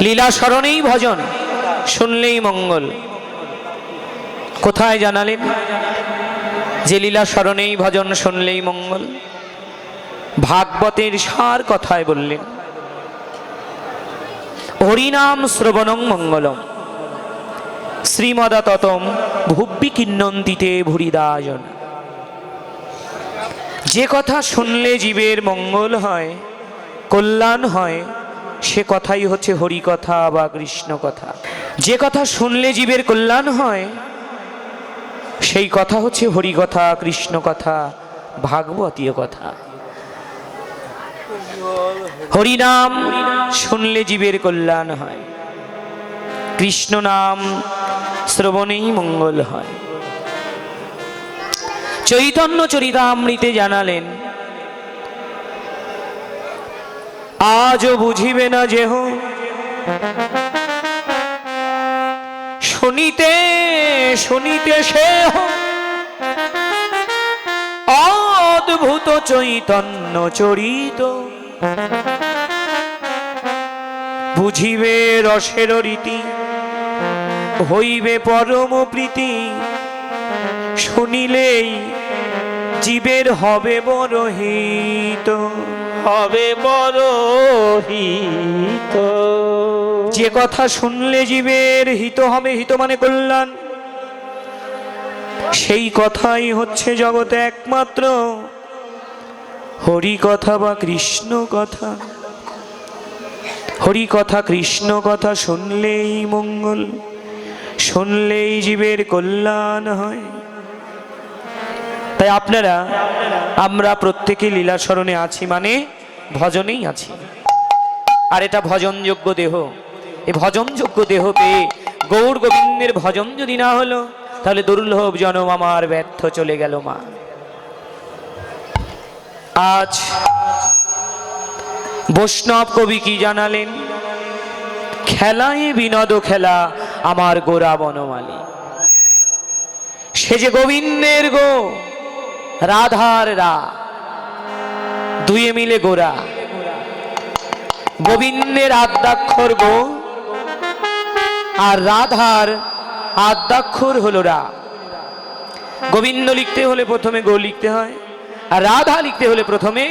লীলা স্মরণেই ভজন, শুনলেই মঙ্গল। কোথায় জানালেন? যে লীলা স্মরণেই ভজন, শুনলেই মঙ্গল। ভাগবতের সার কথায় বললেন, হরিনাম শ্রবণং মঙ্গলম। শ্রীমদা ততম ভুব্বি কিন্নন্তিতে ভুরিদাজন। যে কথা শুনলে জীবের মঙ্গল হয়, কল্যাণ হয় সে কথাই হচ্ছে হরি কথা বা কৃষ্ণ কথা যে কথা শুনলে জীবের কল্যাণ হয়, সেই কথা হচ্ছে হরি কথা কৃষ্ণ কথা ভাগবতীয় কথা। হরিনাম শুনলে জীবের কল্যাণ হয়। কৃষ্ণ নাম শ্রবণেই মঙ্গল হয়। চৈতন্য চরিতামৃতে জানালেন আজও বুঝিবে না যেহ। শুনিতে শুনিতে সে অদ্ভুত চৈতন্য চরিত। বুঝিবে রসের রীতি, হইবে পরম প্রীতি। শুনিলেই জীবের হবে বড় হিত হবে বড় যে কথা শুনলে জীবের হিত হবে, হিত মানে কল্যাণ। সেই কথাই হচ্ছে জগতে একমাত্র হরি কথা বা কৃষ্ণ কথা। হরি কথা কৃষ্ণ কথা শুনলেই মঙ্গল, শুনলেই জীবের কল্যাণ হয়। তাই আপনারা, আমরা প্রত্যেকে লীলা স্মরণে আছি মানে ভজনেই আছি। আর এটা ভজনযোগ্য দেহ। এই ভজনযোগ্য দেহ পেয়ে গৌর গোবিন্দের ভজন যদি না হলো, তাহলে দুর্লভ জনম আমার ব্যর্থ চলে গেল মা। আজ বৈষ্ণব কবি কি জানালেন? খেলায় বিনোদ খেলা আমার গোরা বনমালী। সে যে গোবিন্দের গো রাধার রা দুয়ে মিলে গোরা। গোবিন্দের আদ্যাক্ষর গো, আর রাধার আদ্যাক্ষর হলো রা। গোবিন্দ লিখতে হলে প্রথমে গো লিখতে হয়, আর রাধা লিখতে হলে প্রথমে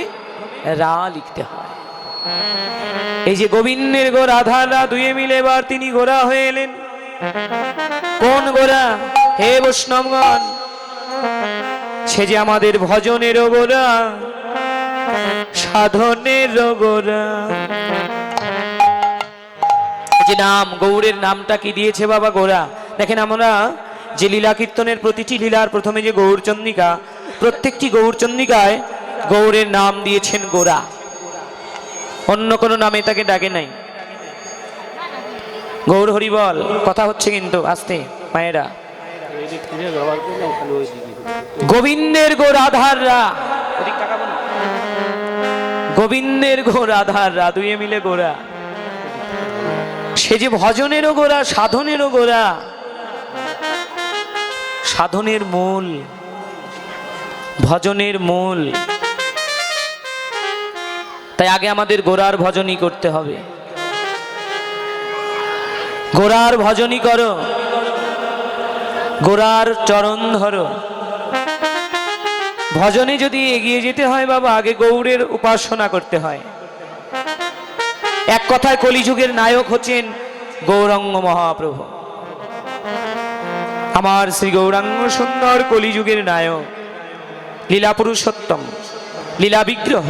রা লিখতে হয়। এই যে গোবিন্দের গো রাধা রা দুয়ে মিলে এবার তিনি গোরা হয়ে এলেন। কোন গোরা? হে বৈষ্ণবগণ সে যে আমাদের ভজনের গোরা সাধনের গোরা যে নাম, গৌরের নামটা কি দিয়েছে বাবা গোরা? দেখেন আমরা যে লীলা কীর্তনের প্রতিটি লীলার প্রথমে যে গৌরচন্দ্রিকা, প্রত্যেকটি গৌরচন্দ্রিকায় গৌরের নাম দিয়েছেন গোরা। অন্য কোনো নামে তাকে ডাকে নাই। গৌর হরিবল কথা হচ্ছে কিন্তু, আস্তে, মায়েরা। গোবিন্দের গো রাধাররা। গোবিন্দের গো রাধাররা, দুয়ে মিলে গোরা। সে যে ভজনেরও গোরা, সাধনেরও গোরা। সাধনের মূল, ভজনের মূল। তাই আগে আমাদের গোরার ভজনই করতে হবে। গোরার ভজনই করো। গোরার চরণ ধরো। ভজনে যদি এগিয়ে যেতে হয় বাবা, আগে গৌরের উপাসনা করতে হয়। এক কথায় কলিযুগের নায়ক হচ্ছেন গৌরাঙ্গ মহাপ্রভু। আমার শ্রী গৌরাঙ্গ সুন্দর কলিযুগের নায়ক, লীলা পুরুষোত্তম, লীলা বিগ্রহ।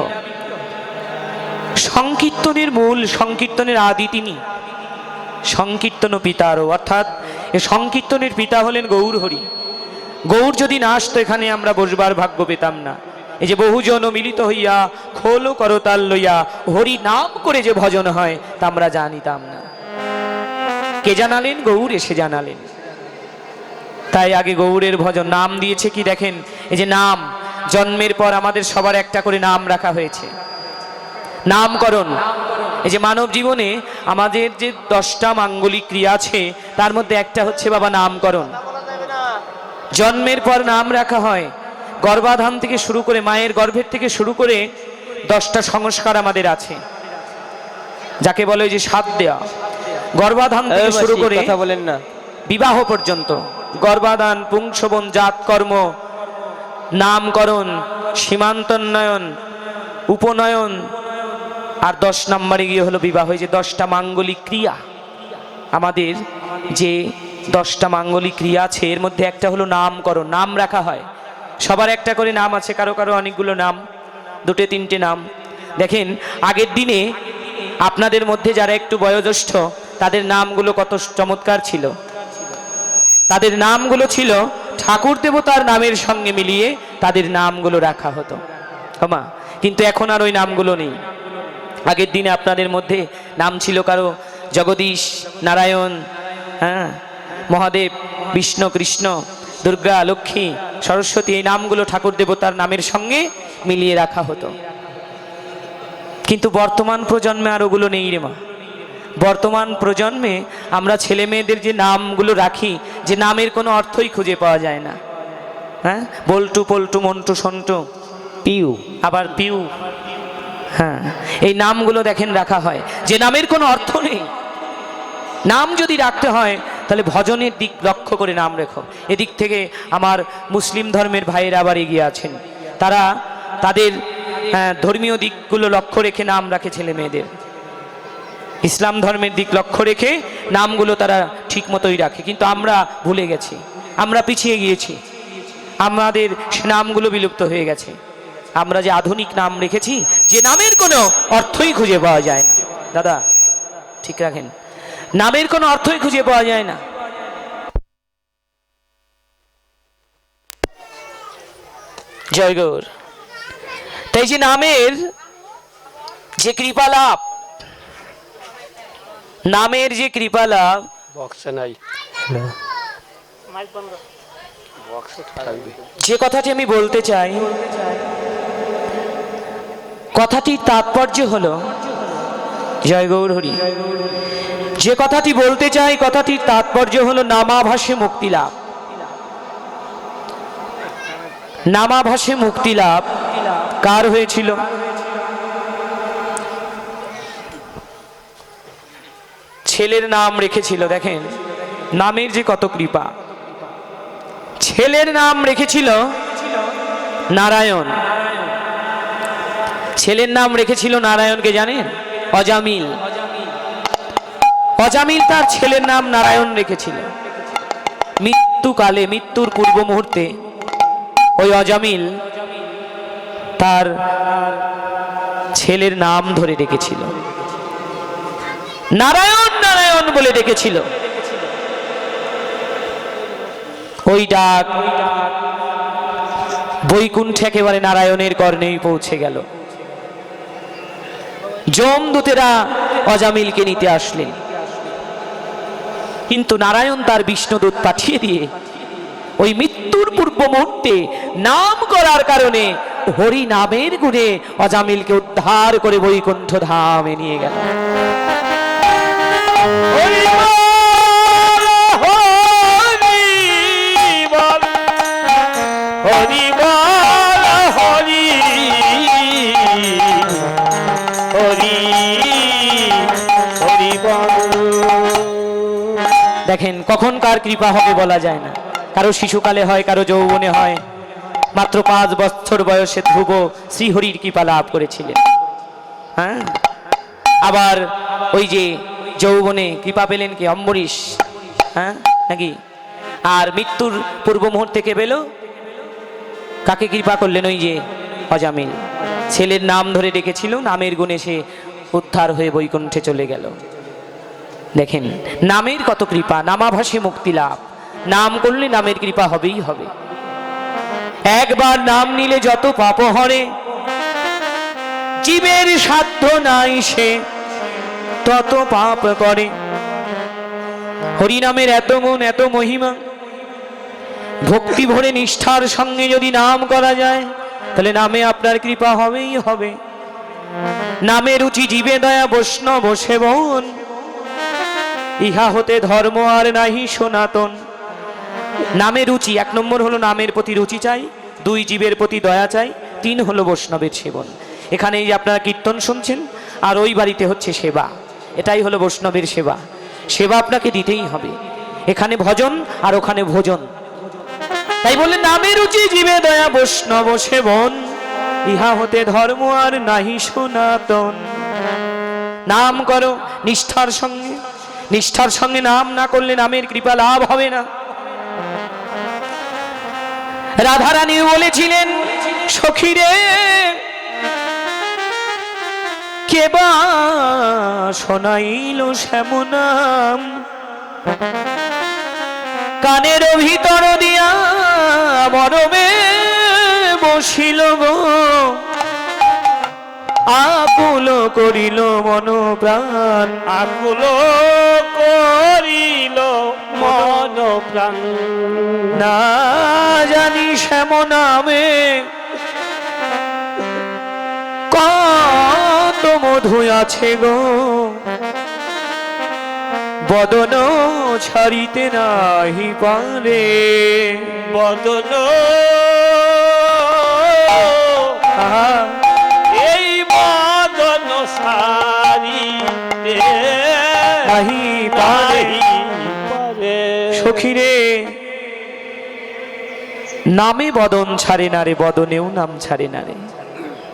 সংকীর্তনের মূল, সংকীর্তনের আদি তিনি। সংকীর্তন পিতারও, অর্থাৎ এ সংকীর্তনের পিতা হলেন গৌর হরি গৌর যদি না আসতো, এখানে আমরা বসবার ভাগ্য পেতাম না। এই যে বহুজন মিলিত হইয়া খোল করতাল লইয়া হরি নাম করে যে ভজন হয়, তা আমরা জানিতাম না। কে জানালেন? গৌর এসে জানালেন। তাই আগে গৌরের ভজন নাম দিয়েছে কি দেখেন? এই যে নাম, জন্মের পর আমাদের সবার একটা করে নাম রাখা হয়েছে। নামকরণ। এই যে মানব জীবনে আমাদের যে দশটা মাঙ্গলিক ক্রিয়া আছে, তার মধ্যে একটা হচ্ছে বাবা নামকরণ। জন্মের পর নাম রাখা হয়। গর্ভাধান থেকে শুরু করে মায়ের গর্ভের থেকে শুরু করে দশটা সংস্কার আমাদের আছে। যাকে বলে যে সাত দেওয়া গর্ভাধান থেকে শুরু করে কথা বলেন না। বিবাহ পর্যন্ত। গর্ভাধান পুংসবন জাতকর্ম নামকরণ সীমান্তোন্নয়ন উপনয়ন আর দশ নম্বরে গিয়ে হলো বিবাহ। যে দশটা মাঙ্গলিক ক্রিয়া আমাদের যে দশটা মাঙ্গলিক ক্রিয়া আছে, এর মধ্যে একটা হলো নামকরণ, নাম রাখা হয়। সবার একটা করে নাম আছে, কারও কারও অনেকগুলো নাম, দুটো তিনটে নাম। দেখেন, আগের দিনে আপনাদের মধ্যে যারা একটু বয়োজ্যেষ্ঠ, তাদের নামগুলো কত চমৎকার ছিল। তাদের নামগুলো ছিল ঠাকুর দেবতার নামের সঙ্গে মিলিয়ে তাদের নামগুলো রাখা হতো। ক্ষমা কিন্তু এখন আর ওই নামগুলো নেই। আগের দিনে আপনাদের মধ্যে নাম ছিল কারও জগদীশ নারায়ণ হ্যাঁ মহাদেব বিষ্ণু কৃষ্ণ দুর্গা লক্ষ্মী সরস্বতী এই নামগুলো ঠাকুর দেবতার নামের সঙ্গে মিলিয়ে রাখা হতো। কিন্তু বর্তমান প্রজন্মে আর ওগুলো নেই রে মা। বর্তমান প্রজন্মে আমরা ছেলে মেয়েদের যে নামগুলো রাখি যে নামের কোনো অর্থই খুঁজে পাওয়া যায় না। হ্যাঁ? বল্টু পল্টু মন্টু সন্টু পিউ। আবার পিউ। হ্যাঁ এই নামগুলো দেখেন রাখা হয়। যে নামের কোনো অর্থ নেই। নাম যদি রাখতে হয় তাহলে ভজনের দিক লক্ষ্য করে নাম রেখো। এদিক থেকে আমার মুসলিম ধর্মের ভাইয়েরা আবার এগিয়ে আছেন। তারা তাদের হ্যাঁ, ধর্মীয় দিকগুলো লক্ষ্য রেখে নাম রাখে ছেলে মেয়েদের। ইসলাম ধর্মের দিক লক্ষ্য রেখে নামগুলো তারা ঠিক মতোই রাখে। কিন্তু আমরা ভুলে গেছি। আমরা পিছিয়ে গিয়েছি। আমাদের নামগুলো বিলুপ্ত হয়ে গেছে। আমরা যে আধুনিক নাম রেখেছি যে নামের কোনো অর্থই খুঁজে পাওয়া যায় না। দাদা ঠিক রাখেন। নামের কোনো অর্থই খুঁজে পাওয়া যায় না। জয় গৌর। তাই যে নামের যে কৃপালাভ নামের যে কৃপালাভ বক্সে নাই। বক্সে থাকবে। যে কথাটি আমি বলতে চাই কথাটির তাৎপর্য হলো জয় গৌর হরি। যে কথাটি বলতে চাই, কথাটির তাৎপর্য হলো নামাভাসে মুক্তি লাভ। নামাভাসে মুক্তি লাভ কার হয়েছিল? ছেলের নাম রেখেছিল, দেখেন, নামের যে কত কৃপা। ছেলের নাম রেখেছিল নারায়ণ। ছেলের নাম রেখেছিল নারায়ণকে জানেন? অজামিল। অজামিল তার ছেলের নাম নারায়ণ রেখেছিল মৃত্যুকালে, মৃত্যুর পূর্ব মুহূর্তে ওই অজামিল তার ছেলের নাম ধরে রেখেছিল। নারায়ণ নারায়ণ বলে ডেকেছিল ওই ডাক বৈকুণ্ঠে একেবারে নারায়ণের কর্ণেই পৌঁছে গেল। যমদূতেরা অজামিলকে নিতে আসলেন। কিন্তু নারায়ণ তার বিষ্ণুদূত পাঠিয়ে দিয়ে ওই মৃত্যুর পূর্ব মুহূর্তে নাম করার কারণে হরি নামের গুণে অজামিলকে উদ্ধার করে বৈকুণ্ঠ ধামে নিয়ে গেল। হরি বল। কখন কার কৃপা হবে বলা যায় না। কারও শিশুকালে হয়, কারও যৌবনে হয়। মাত্র পাঁচ বছর বয়সে ধ্রুব শ্রীহরির কৃপা লাভ করেছিলেন। হ্যাঁ? আবার ওই যে যৌবনে কৃপা পেলেন কি? অম্বরীশ। হ্যাঁ? নাকি? আর মৃত্যুর পূর্ব মুহূর্তে কে পেল? কাকে কৃপা করলেন ওই যে অজামিল? ছেলের নাম ধরে ডেকেছিল, নামের গুণে সে উদ্ধার হয়ে বৈকুণ্ঠে চলে গেল। দেখেন নামের কত কৃপা, নামাভাসে মুক্তি লাভ। নাম করলে নামের কৃপা হবেই হবে। একবার নাম নিলে যত পাপ হরে, জীবের সাধ্য নাই সে, তত পাপ করে। হরিনামের এত গুণ, এত মহিমা, ভক্তি ভরে নিষ্ঠার সঙ্গে যদি নাম করা যায়, তাহলে নামে আপনার কৃপা হবেই হবে। নামে রুচি, জীবে দয়া, বৈষ্ণব সেবন ইহা হতে ধর্ম আর নাহি সনাতন। নামে রুচি, এক নম্বর হলো নামের প্রতি রুচি চাই, দুই জীবের প্রতি দয়া চাই, তিন হলো বৈষ্ণবের সেবন। এখানে এই আপনারা কীর্তন শুনছেন, আর ওই বাড়িতে হচ্ছে সেবা। এটাই হলো বৈষ্ণবের সেবা। সেবা আপনাকে দিতেই হবে। এখানে ভজন আর ওখানে ভোজন। তাই বলে নামের রুচি, জীবে দয়া, বৈষ্ণব সেবন। ইহা হতে ধর্ম আর নাহি সনাতন। নাম করো, নিষ্ঠার সঙ্গে নিষ্ঠার সঙ্গে নাম না করলে নামের কৃপা লাভ হবে না। রাধারানী বলেছিলেন সখীরে কেবা শোনাইল শ্যামনাম কানের ভিতর দিয়া মরমে বসিল গো। আকুল করিল মন প্রাণ আকুল করিল মন প্রাণ না জানি শ্যাম নামে কত মধু আছে গো। বদন ছাড়িতে নাহি পারে। বদন আহা, সখীরে, নামে বদন ছাড়ে না রে, বদনেও নাম ছাড়ে না রে।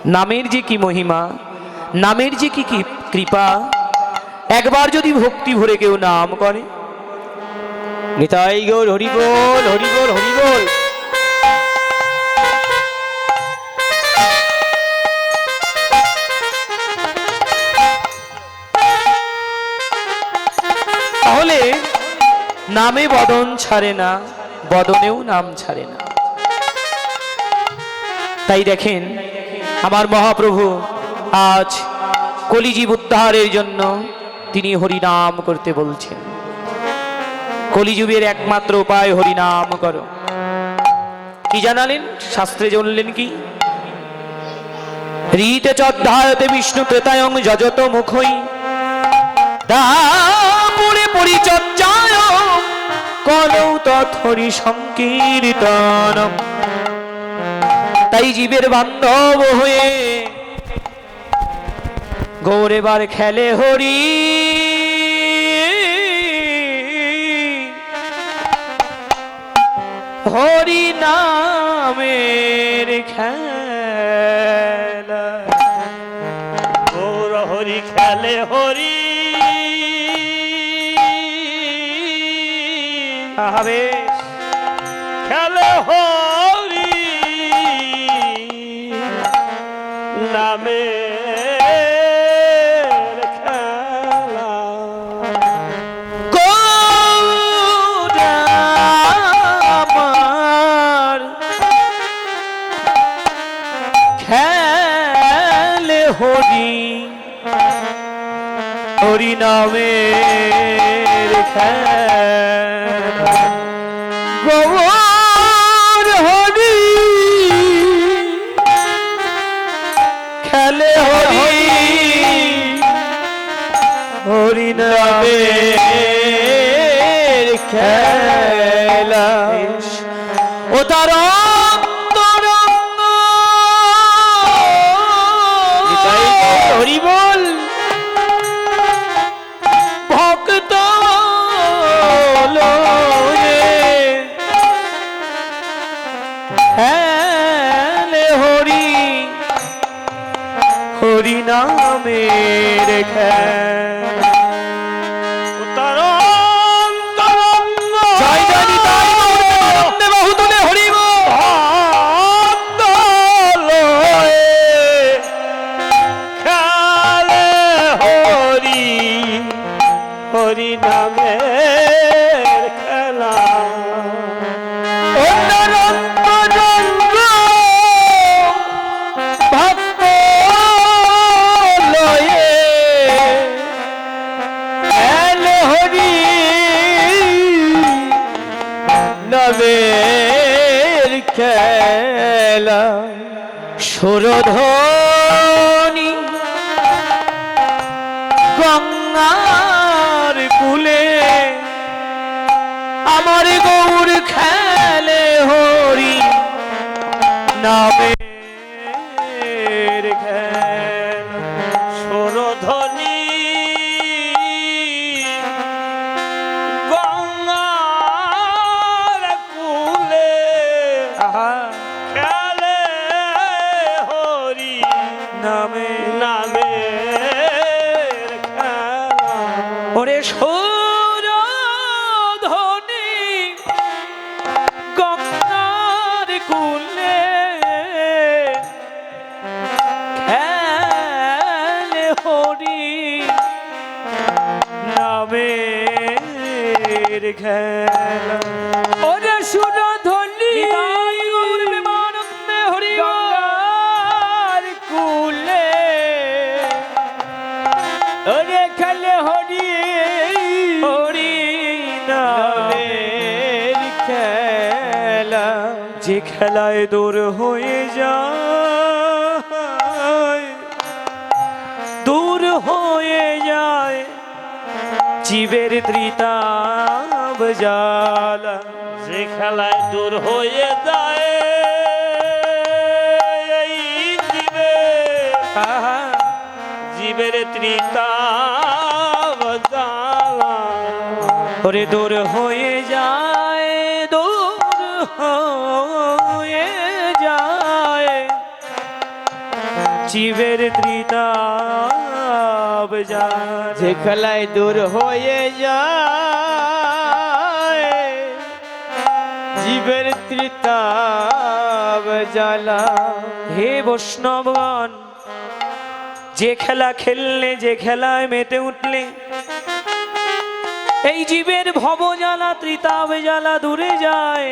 নামের যে কি মহিমা, নামের যে কি কি কৃপা, একবার যদি ভক্তি ভরে কেউ নাম করে। নিতাই গৌর হরিবোল হরিবোল হরিবোল নামে বদন ছাড়ে না, বদনেও নাম ছাড়ে না। তাই দেখেন আমার মহাপ্রভু আজ কলিজীব উদ্ধারের জন্য তিনি হরিনাম করতে বলছেন। কলিযুগের একমাত্র উপায় হরিনাম করো। কি জানালেন? শাস্ত্রে জানলেন কি? রীতে চদ্ধায়তে বিষ্ণু ত্রেতায়ং যজত মুখই। দাপুরে পরিচর্যায় কলৌ তথরি সংকীর্তন। তাই জীবের বান্ধব হয়ে গৌরেবার খেলে হরি। হরি নামের খেলা হবে। খেলে হরি নামে হরি হরি নামের খেলা সুরধ্বনি ওরে সৌর ধনি কুলে খেলে হরি নামের খেলা খেলায় দূর হয়ে যায়। দূর হয়ে যায়। জীবের ত্রিতাব জালা। যে খেলায় দূর হয়ে যায় জীবের ত্রিতাব জ্বালা ওরে দূর হয়ে যায় জীবের ত্রিতাব যে খেলায় দূর হয়ে যায় জীবের ত্রিতাব জ্বালা। হে বৈষ্ণবগণ যে খেলা খেললে যে খেলায় মেতে উঠলে এই জীবের ভবজ্বালা ত্রিতাব জ্বালা দূরে যায়।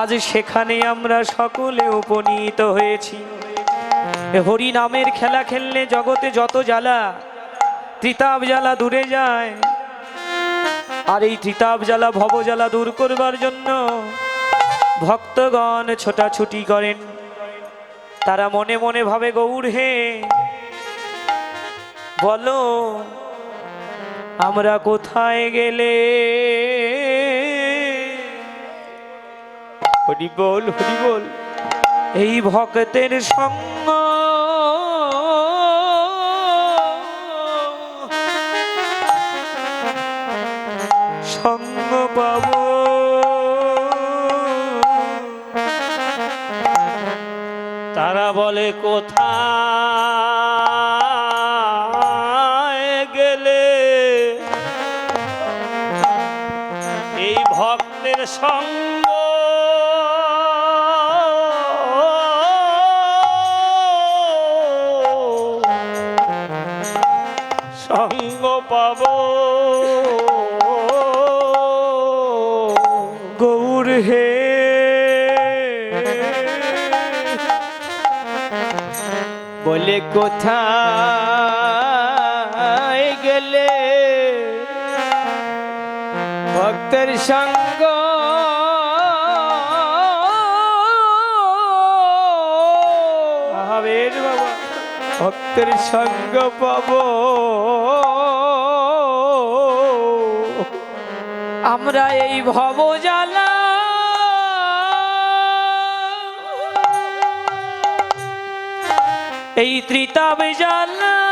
আজ সেখানে আমরা সকলে উপনীত হয়েছি। হরি নামের খেলা খেললে জগতে যত জ্বালা ত্রিতাব জ্বালা দূরে যায়। আর এই ত্রিতাব জ্বালা ভব জ্বালা দূর করবার জন্য ভক্তগণ ছোটাছুটি করেন। তারা মনে মনে ভাবে, গৌর হে, বলো, আমরা কোথায় গেলে? হরি বল হরি বল। এই ভক্তের সঙ্গ তারা বলে কোথায় গেলে? এই ভক্তের সঙ্গ সঙ্গ। আহাবের বাবা ভক্তের সঙ্গ পাবো। আমরা এই ভব জ্বালা এই ত্রিতাব জ্বালা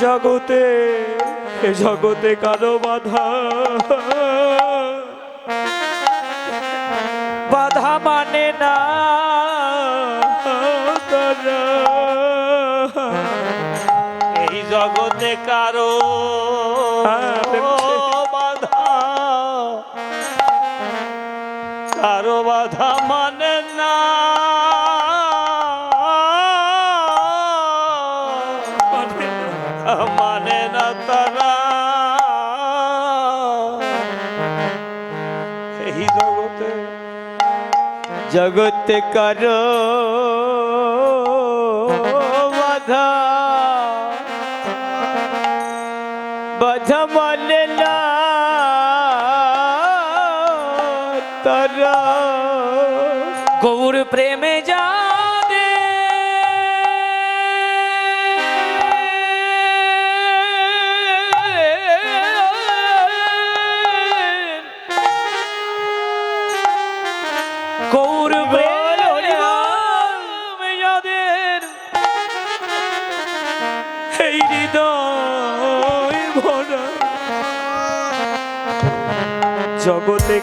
জগতে এ জগতে কারও বাধা। বাধা মানে না এই জগতে কারও হ্যাঁ, জগতে করো।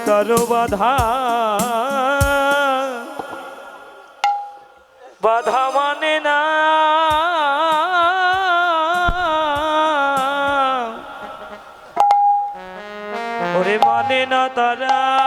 তর বাধা। বাধা মানে না। ওরে মানে না তারা।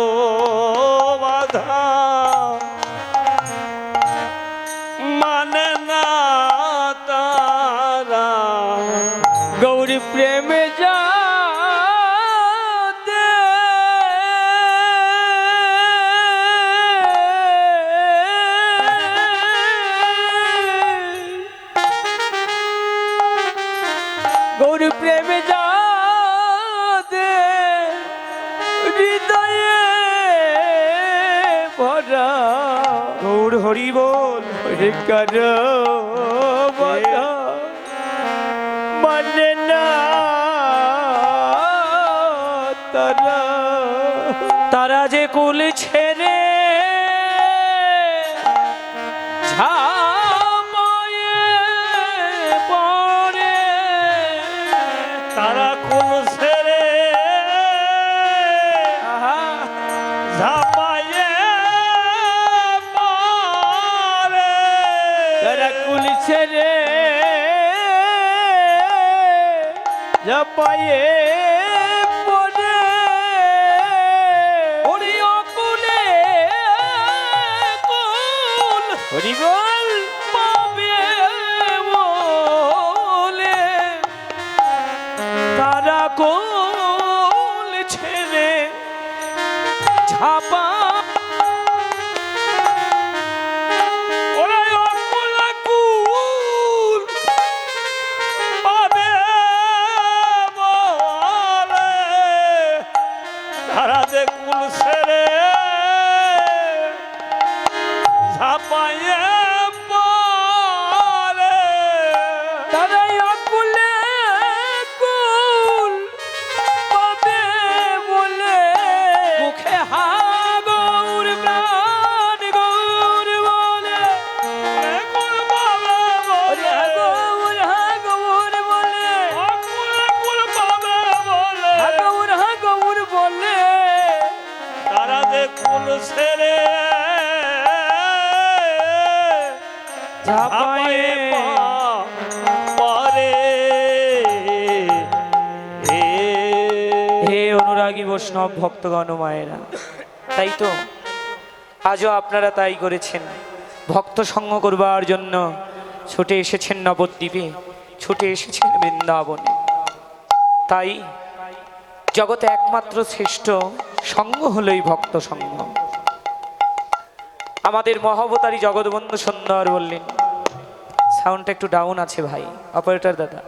হরি বল হরি না তারা যে কুলছে পায়ে পড়ে। হরি অকুলে বৈষ্ণব ভক্তগণ মায়েরা। তাই তো? আজও আপনারা তাই করেছেন। ভক্ত সঙ্গ করবার জন্য ছুটে এসেছেন নবদ্বীপে, ছুটে এসেছেন বৃন্দাবনে। তাই জগতে একমাত্র শ্রেষ্ঠ সঙ্গ হলোই ভক্ত সঙ্গ। আমাদের মহাবতারী জগৎবন্ধু সুন্দর বললেন সাউন্ডটা একটু ডাউন আছে ভাই অপারেটর দাদা।